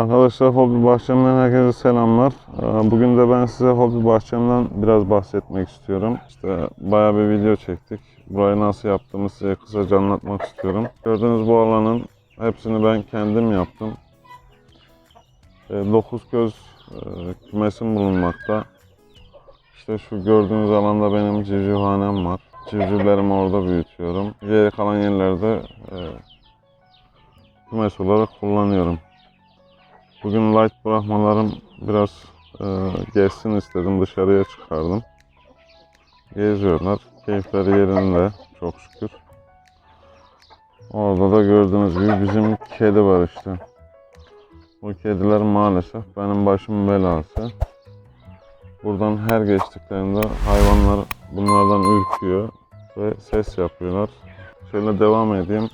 Arkadaşlar Hobi Bahçem'den herkese selamlar. Ee, Bugün de ben size Hobi Bahçem'den biraz bahsetmek istiyorum. İşte bayağı bir video çektik. Burayı nasıl yaptığımı size kısaca anlatmak istiyorum. Gördüğünüz bu alanın hepsini ben kendim yaptım. 9 göz e, kümesim bulunmakta. İşte şu gördüğünüz alanda benim civcivhanem var. Civcivlerimi orada büyütüyorum. Geri kalan yerlerde e, kümes olarak kullanıyorum. Bugün light bırakmalarım biraz e, gezsin istedim. Dışarıya çıkardım. Geziyorlar. Keyifleri yerinde çok şükür. Orada da gördüğünüz gibi bizim kedi var işte. Bu kediler maalesef benim başımın belası. Buradan her geçtiklerinde hayvanlar bunlardan ürküyor ve ses yapıyorlar. Şöyle devam edeyim.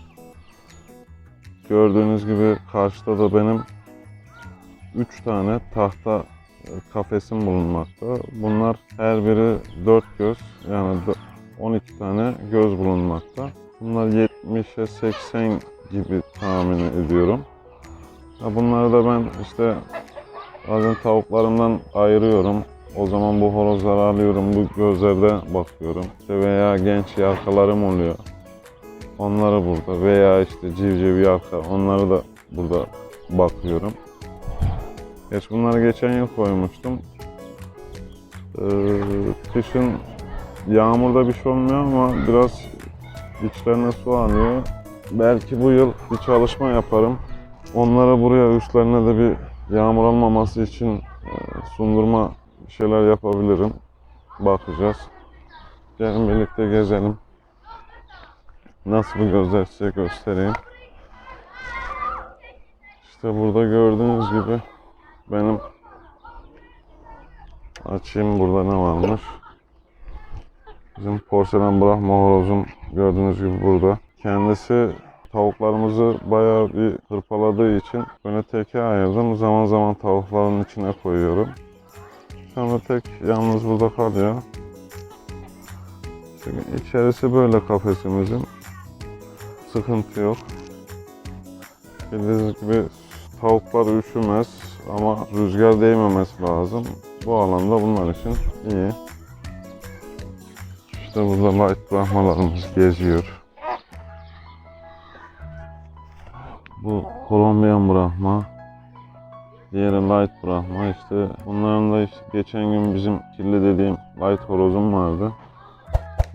Gördüğünüz gibi karşıda da benim 3 tane tahta e, kafesim bulunmakta. Bunlar her biri 4 göz yani dö- 12 tane göz bulunmakta. Bunlar 70'e 80 gibi tahmin ediyorum. Bunları da ben işte bazen tavuklarımdan ayırıyorum. O zaman bu horozları alıyorum, bu gözlerde bakıyorum. İşte veya genç yarkalarım oluyor. Onları burada veya işte civciv yarka onları da burada bakıyorum. Geç bunları geçen yıl koymuştum. Ee, kışın yağmurda bir şey olmuyor ama biraz içlerine su alıyor. Belki bu yıl bir çalışma yaparım. Onlara buraya üstlerine de bir yağmur almaması için e, sundurma şeyler yapabilirim. Bakacağız. Gelin birlikte gezelim. Nasıl bir gözler size göstereyim. İşte burada gördüğünüz gibi benim açayım burada ne varmış. Bizim porselen bırakma horozum gördüğünüz gibi burada. Kendisi tavuklarımızı bayağı bir hırpaladığı için böyle teke ayırdım. Zaman zaman tavukların içine koyuyorum. Anda tek yalnız burada kalıyor. İşte içerisi böyle kafesimizin. Sıkıntı yok. Bildiğiniz gibi tavuklar üşümez ama rüzgar değmemesi lazım. Bu alanda bunlar için iyi. İşte burada light bırakmalarımız geziyor. Bu Kolombiyan bırakma. Diğeri light bırakma. İşte bunların da işte geçen gün bizim kirli dediğim light horozum vardı.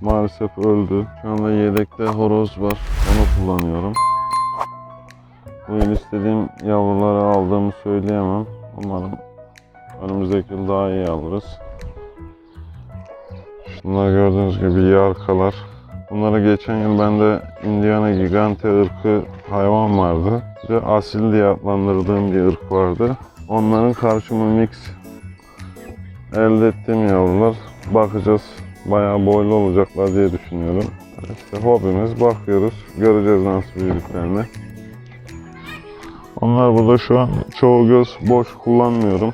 Maalesef öldü. Şu anda yedekte horoz var. Onu kullanıyorum. Bu yıl istediğim yavruları aldığımı söyleyemem. Umarım önümüzdeki yıl daha iyi alırız. Şunlar gördüğünüz gibi yarkalar. Bunları geçen yıl bende Indiana Gigante ırkı hayvan vardı. Bir asil diye adlandırdığım bir ırk vardı. Onların karşımı mix elde ettiğim yavrular. Bakacağız. Bayağı boylu olacaklar diye düşünüyorum. İşte hobimiz bakıyoruz. Göreceğiz nasıl büyüdüklerini. Onlar burada şu an çoğu göz boş kullanmıyorum.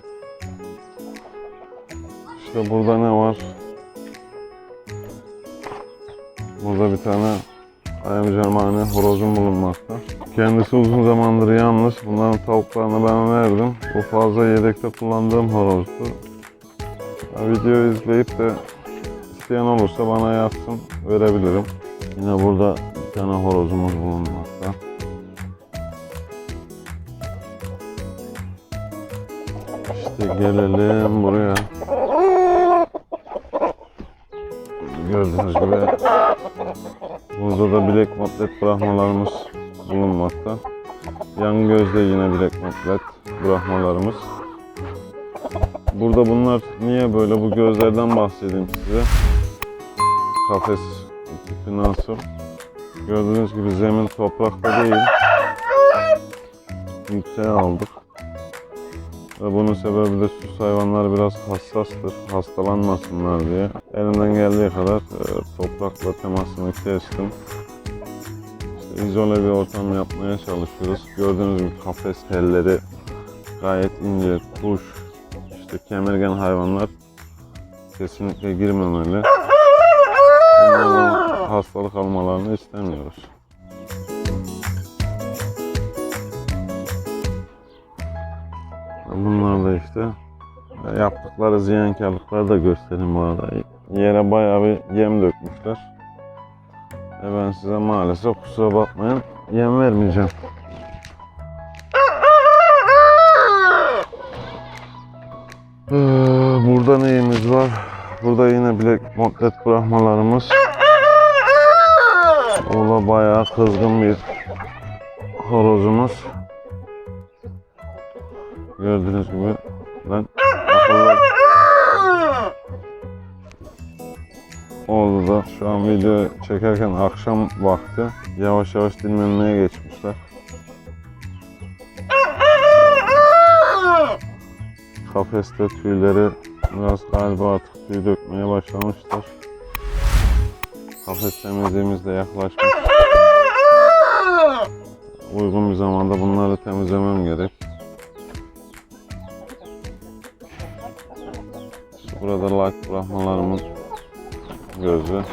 İşte burada ne var? Burada bir tane ayam cermani horozum bulunmakta. Kendisi uzun zamandır yalnız. Bunların tavuklarını ben verdim. Bu fazla yedekte kullandığım horozdu. Ya, videoyu izleyip de isteyen olursa bana yazsın, verebilirim. Yine burada bir tane horozumuz bulunmakta. Gelelim buraya. Gördüğünüz gibi burada da bilek matlet bırakmalarımız bulunmakta. Yan gözde yine bilek matlet bırakmalarımız. Burada bunlar niye böyle bu gözlerden bahsedeyim size. Kafes tipi nasıl? Gördüğünüz gibi zemin toprakta değil. Yükseğe aldık. Ve bunun sebebi de süs hayvanlar biraz hassastır, hastalanmasınlar diye. Elimden geldiği kadar e, toprakla temasını kestim. İşte izole bir ortam yapmaya çalışıyoruz. Gördüğünüz gibi kafes telleri gayet ince, kuş, işte kemirgen hayvanlar kesinlikle girmemeli. Bunlardan hastalık almalarını istemiyoruz. Bunlar da işte yaptıkları ziyankarlıkları da göstereyim bu arada. Yere bayağı bir yem dökmüşler. E ben size maalesef kusura bakmayın yem vermeyeceğim. Ee, Burada neyimiz var? Burada yine bilek motlet bırakmalarımız. Ola bayağı kızgın bir Gördüğünüz gibi ben akıllı oldu da şu an video çekerken akşam vakti yavaş yavaş dinlenmeye geçmişler. Kafeste tüyleri biraz galiba artık tüy dökmeye başlamışlar. Kafes temizliğimiz de yaklaşmış. Uygun bir zamanda bunları temizlemem gerek. Burada light bırakmalarımın gözü.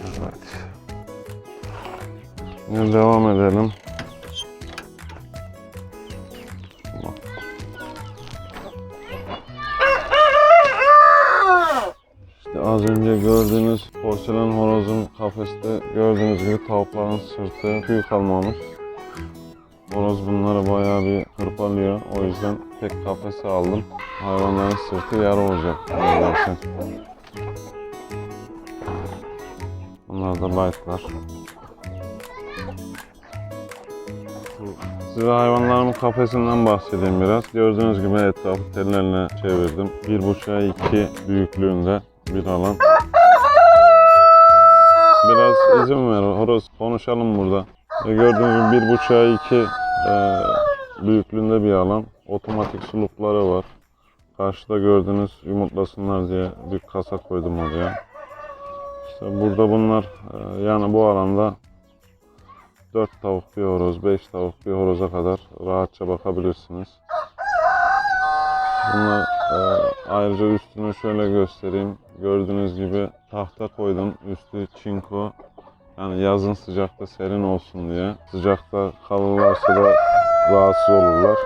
Evet. Şimdi devam edelim. İşte az önce gördüğünüz porselen horozun kafeste gördüğünüz gibi tavukların sırtı tüy kalmamış. Horoz bunları bayağı bir hırpalıyor. O yüzden tek kafese aldım. Hayvanların sırtı yara olacak. Bunlar da lightlar. Size hayvanlarımın kafesinden bahsedeyim biraz. Gördüğünüz gibi etrafı tellerle çevirdim. Bir buçuğa iki büyüklüğünde bir alan. Biraz izin ver horoz konuşalım burada. Gördüğünüz gibi bir buçuğa iki e, büyüklüğünde bir alan. Otomatik sulukları var. Karşıda gördüğünüz yumurtlasınlar diye bir kasa koydum oraya. İşte burada bunlar e, yani bu alanda 4 tavuk bir horoz, 5 tavuk bir horoza kadar rahatça bakabilirsiniz. Bunlar e, ayrıca üstünü şöyle göstereyim. Gördüğünüz gibi tahta koydum. Üstü çinko. Yani yazın sıcakta serin olsun diye. Sıcakta kalırlarsa da rahatsız olurlar.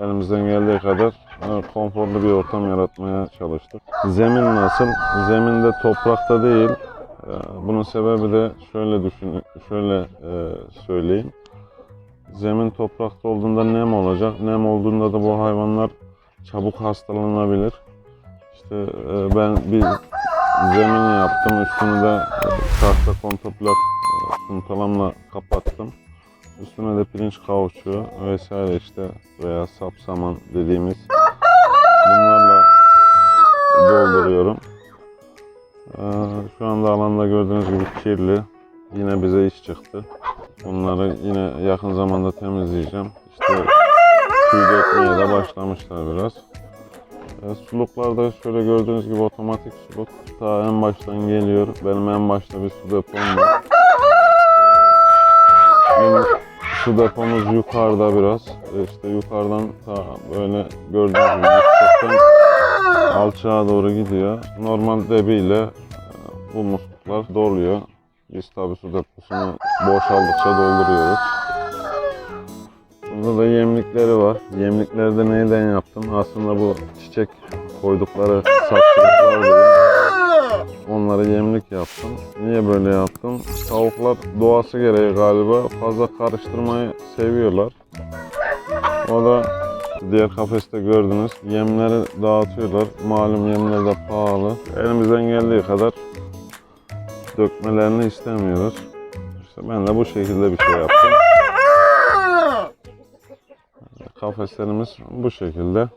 Elimizden geldiği kadar e, konforlu bir ortam yaratmaya çalıştık. Zemin nasıl? Zemin de toprakta değil. E, Bunun sebebi de şöyle düşün, şöyle e, söyleyeyim. Zemin toprakta olduğunda nem olacak. Nem olduğunda da bu hayvanlar çabuk hastalanabilir. İşte ben bir zemin yaptım. Üstünü de e, tahta kontoplak e, puntalamla kapattım. Üstüne de pirinç kauçuğu vesaire işte veya sapsaman dediğimiz bunlarla dolduruyorum. Ee, Şu anda alanda gördüğünüz gibi kirli. Yine bize iş çıktı. Bunları yine yakın zamanda temizleyeceğim. İşte tüy dökmeye de başlamışlar biraz. Ee, Suluklarda şöyle gördüğünüz gibi otomatik suluk. Ta en baştan geliyor. Benim en başta bir su depom var. Benim su depomuz yukarıda biraz. Ee, İşte yukarıdan ta böyle gördüğünüz gibi yüksekten alçağa doğru gidiyor. Normal debiyle e, bu musluklar doluyor. Biz tabi su deposunu boşaldıkça dolduruyoruz. Burada da yemlikleri var. Yemlikleri de neyden yaptım? Aslında bu çiçek koydukları saksılıklar. Onları yemlik yaptım. Niye böyle yaptım? Tavuklar doğası gereği galiba fazla karıştırmayı seviyorlar. O da diğer kafeste gördünüz. Yemleri dağıtıyorlar. Malum yemler de pahalı. Elimizden geldiği kadar dökmelerini istemiyoruz. İşte ben de bu şekilde bir şey yaptım. Kafeslerimiz bu şekilde.